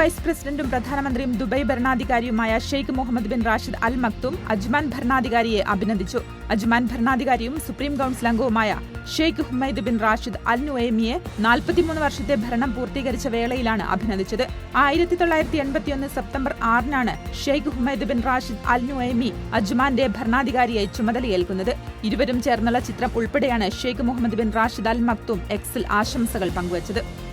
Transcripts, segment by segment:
Vice പ്രസിഡന്റും പ്രധാനമന്ത്രിയും Dubai ഭരണാധികാരിയുമായ Sheikh Mohammed bin Rashid Al Maktoum Ajman ഭരണാധികാരിയെ അഭിനന്ദിച്ചു. അജ്മാൻ ഭരണാധികാരിയും സുപ്രീം കൌൺസിൽ അംഗവുമായ Sheikh Humaid bin Rashid Al നുവേമിയെ നാൽപ്പത്തിമൂന്ന് വർഷത്തെ ഭരണം പൂർത്തീകരിച്ച വേളയിലാണ് അഭിനന്ദിച്ചത്. ആയിരത്തി തൊള്ളായിരത്തി എൺപത്തിയൊന്ന് സെപ്റ്റംബർ ആറിനാണ് Sheikh Humaid bin Rashid Al Nuaimi അജ്മാന്റെ ഭരണാധികാരിയായി ചുമതലയേൽക്കുന്നത്. ഇരുവരും ചേർന്നുള്ള ചിത്രം ഉൾപ്പെടെയാണ് Sheikh Mohammed bin Rashid Al Maktoum എക്സിൽ ആശംസകൾ പങ്കുവച്ചത്.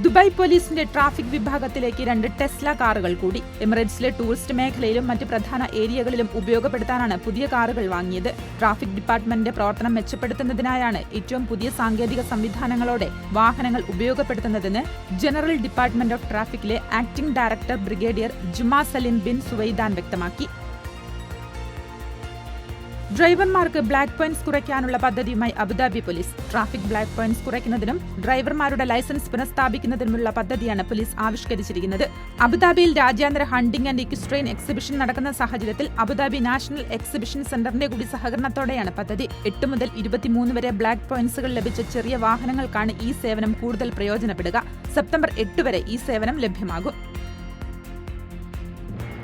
ദുബായ് പോലീസിന്റെ ട്രാഫിക് വിഭാഗത്തിലേക്ക് രണ്ട് ടെസ്ല കാറുകൾ കൂടി. എമിറേറ്റ്സിലെ ടൂറിസ്റ്റ് മേഖലയിലും മറ്റ് പ്രധാന ഏരിയകളിലും ഉപയോഗപ്പെടുത്താനാണ് പുതിയ കാറുകൾ വാങ്ങിയത്. ട്രാഫിക് ഡിപ്പാർട്ട്മെന്റിന്റെ പ്രവർത്തനം മെച്ചപ്പെടുത്തുന്നതിനായാണ് ഏറ്റവും പുതിയ സാങ്കേതിക സംവിധാനങ്ങളോടെ വാഹനങ്ങൾ ഉപയോഗപ്പെടുത്തുന്നതെന്ന് general department of ട്രാഫിക്കിലെ acting director brigadier Juma Salim bin Suwaidan വ്യക്തമാക്കി. ഡ്രൈവർമാർക്ക് ബ്ലാക്ക് പോയിന്റ്സ് കുറയ്ക്കാനുള്ള പദ്ധതിയുമായി Abu Dhabi police. Traffic black points കുറയ്ക്കുന്നതിനും ഡ്രൈവർമാരുടെ ലൈസൻസ് പുനഃസ്ഥാപിക്കുന്നതിനുമുള്ള പദ്ധതിയാണ് പോലീസ് ആവിഷ്കരിച്ചിരിക്കുന്നത്. അബുദാബിയിൽ രാജ്യാന്തര ഹണ്ടിംഗ് ആൻഡ് ഇക്സ്ട്രെയിൻ എക്സിബിഷൻ നടക്കുന്ന സാഹചര്യത്തിൽ അബുദാബി നാഷണൽ എക്സിബിഷൻ സെന്ററിന്റെ കൂടി സഹകരണത്തോടെയാണ് പദ്ധതി. എട്ട് മുതൽ ഇരുപത്തിമൂന്ന് വരെ ബ്ലാക്ക് പോയിന്റ്സുകൾ ലഭിച്ച ചെറിയ വാഹനങ്ങൾക്കാണ് ഈ സേവനം കൂടുതൽ പ്രയോജനപ്പെടുക. സെപ്റ്റംബർ എട്ട് വരെ ഈ സേവനം ലഭ്യമാകും.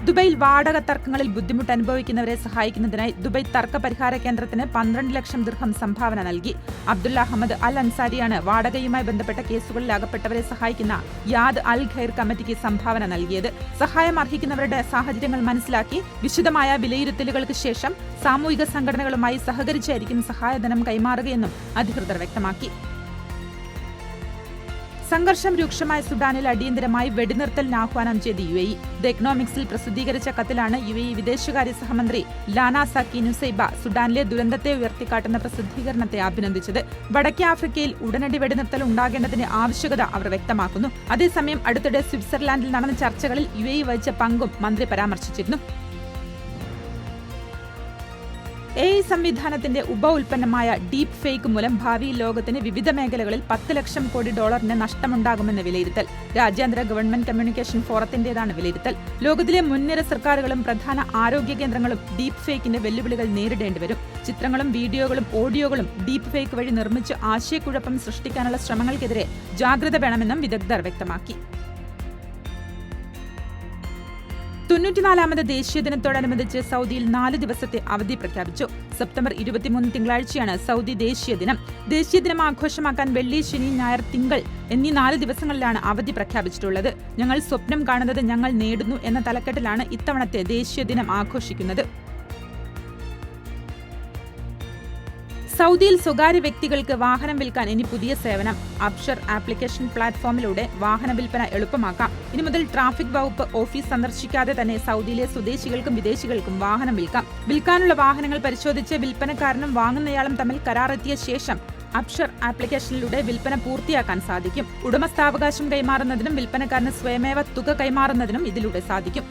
ദുബൈയിൽ വാടക തർക്കങ്ങളിൽ ബുദ്ധിമുട്ട് അനുഭവിക്കുന്നവരെ സഹായിക്കുന്നതിനായി ദുബൈ തർക്ക പരിഹാര കേന്ദ്രത്തിന് പന്ത്രണ്ട് ലക്ഷം ദീർഘം സംഭാവന നൽകി. അബ്ദുള്ള അഹമ്മദ് അൽ അൻസാരിയാണ് വാടകയുമായി ബന്ധപ്പെട്ട കേസുകളിൽ അകപ്പെട്ടവരെ സഹായിക്കുന്ന യാദ് അൽ ഖൈർ കമ്മിറ്റിക്ക് സംഭാവന നൽകിയത്. സഹായം അർഹിക്കുന്നവരുടെ സാഹചര്യങ്ങൾ മനസ്സിലാക്കി വിശദമായ വിലയിരുത്തലുകൾക്ക് ശേഷം സാമൂഹിക സംഘടനകളുമായി സഹകരിച്ചായിരിക്കും സഹായധനം കൈമാറുകയെന്നും അധികൃതർ വ്യക്തമാക്കി. സംഘർഷം രൂക്ഷമായ സുഡാനിൽ അടിയന്തരമായി വെടിനിർത്തലിന് ആഹ്വാനം ചെയ്ത് യു എ ഇ. ദ എക്കണോമിക്സിൽ പ്രസിദ്ധീകരിച്ച കത്തിലാണ് യു എ ഇ വിദേശകാര്യ സഹമന്ത്രി ലാന സക്കി നുസൈബ സുഡാനിലെ ദുരന്തത്തെ ഉയർത്തിക്കാട്ടുന്ന പ്രസിദ്ധീകരണത്തെ അഭിനന്ദിച്ചത്. വടക്കേ ആഫ്രിക്കയിൽ ഉടനടി വെടിനിർത്തൽ ഉണ്ടാകേണ്ടതിന്റെ ആവശ്യകത അവർ വ്യക്തമാക്കുന്നു. അതേസമയം അടുത്തിടെ സ്വിറ്റ്സർലാൻഡിൽ നടന്ന ചർച്ചകളിൽ യു എ ഇ വഹിച്ച പങ്കും മന്ത്രി പരാമർശിച്ചിരുന്നു. എ ഐ സംവിധാനത്തിന്റെ ഉപ ഉൽപ്പന്നമായ ഡീപ് ഫേക്ക് മൂലം ഭാവി ലോകത്തിന് വിവിധ മേഖലകളിൽ പത്ത് ലക്ഷം കോടി ഡോളറിന് നഷ്ടമുണ്ടാകുമെന്ന് വിലയിരുത്തൽ. രാജ്യാന്തര ഗവൺമെന്റ് കമ്മ്യൂണിക്കേഷൻ ഫോറത്തിന്റേതാണ് വിലയിരുത്തൽ. ലോകത്തിലെ മുൻനിര സർക്കാരുകളും പ്രധാന ആരോഗ്യ കേന്ദ്രങ്ങളും ഡീപ് ഫേക്കിന്റെ വെല്ലുവിളികൾ നേരിടേണ്ടി വരും. ചിത്രങ്ങളും വീഡിയോകളും ഓഡിയോകളും ഡീപ് ഫേക്ക് വഴി നിർമ്മിച്ച് ആശയക്കുഴപ്പം സൃഷ്ടിക്കാനുള്ള ശ്രമങ്ങൾക്കെതിരെ ജാഗ്രത വേണമെന്നും വിദഗ്ധർ വ്യക്തമാക്കി. തൊണ്ണൂറ്റിനാലാമത് ദേശീയ ദിനത്തോടനുബന്ധിച്ച് സൗദിയിൽ നാല് ദിവസത്തെ അവധി പ്രഖ്യാപിച്ചു. സെപ്റ്റംബർ ഇരുപത്തിമൂന്ന് തിങ്കളാഴ്ചയാണ് സൗദി ദേശീയ ദിനം. ദേശീയ ദിനം ആഘോഷമാക്കാൻ വെള്ളി ശനി ഞായർ തിങ്കൾ എന്നീ നാല് ദിവസങ്ങളിലാണ് അവധി പ്രഖ്യാപിച്ചിട്ടുള്ളത്. ഞങ്ങൾ സ്വപ്നം കാണുന്നത് ഞങ്ങൾ നേടുന്നു എന്ന തലക്കെട്ടിലാണ് ഇത്തവണത്തെ ദേശീയ ദിനം ആഘോഷിക്കുന്നത്. സൗദിയിൽ സ്വകാര്യ വ്യക്തികൾക്ക് വാഹനം വിൽക്കാൻ ഇനി പുതിയ സേവനം. അപ്ഷർ ആപ്ലിക്കേഷൻ പ്ലാറ്റ്ഫോമിലൂടെ വാഹന വിൽപ്പന എളുപ്പമാക്കാം. ഇനി മുതൽ ട്രാഫിക് വകുപ്പ് ഓഫീസ് സന്ദർശിക്കാതെ തന്നെ സൗദിയിലെ സ്വദേശികൾക്കും വിദേശികൾക്കും വാഹനം വിൽക്കാം. വിൽക്കാനുള്ള വാഹനങ്ങൾ പരിശോധിച്ച് വിൽപ്പനക്കാരനും വാങ്ങുന്നയാളും തമ്മിൽ കരാറെത്തിയ ശേഷം അപ്ഷർ ആപ്ലിക്കേഷനിലൂടെ വിൽപ്പന പൂർത്തിയാക്കാൻ സാധിക്കും. ഉടമസ്ഥാവകാശം കൈമാറുന്നതിനും വിൽപ്പനക്കാരന് സ്വയമേവ തുക കൈമാറുന്നതിനും ഇതിലൂടെ സാധിക്കും.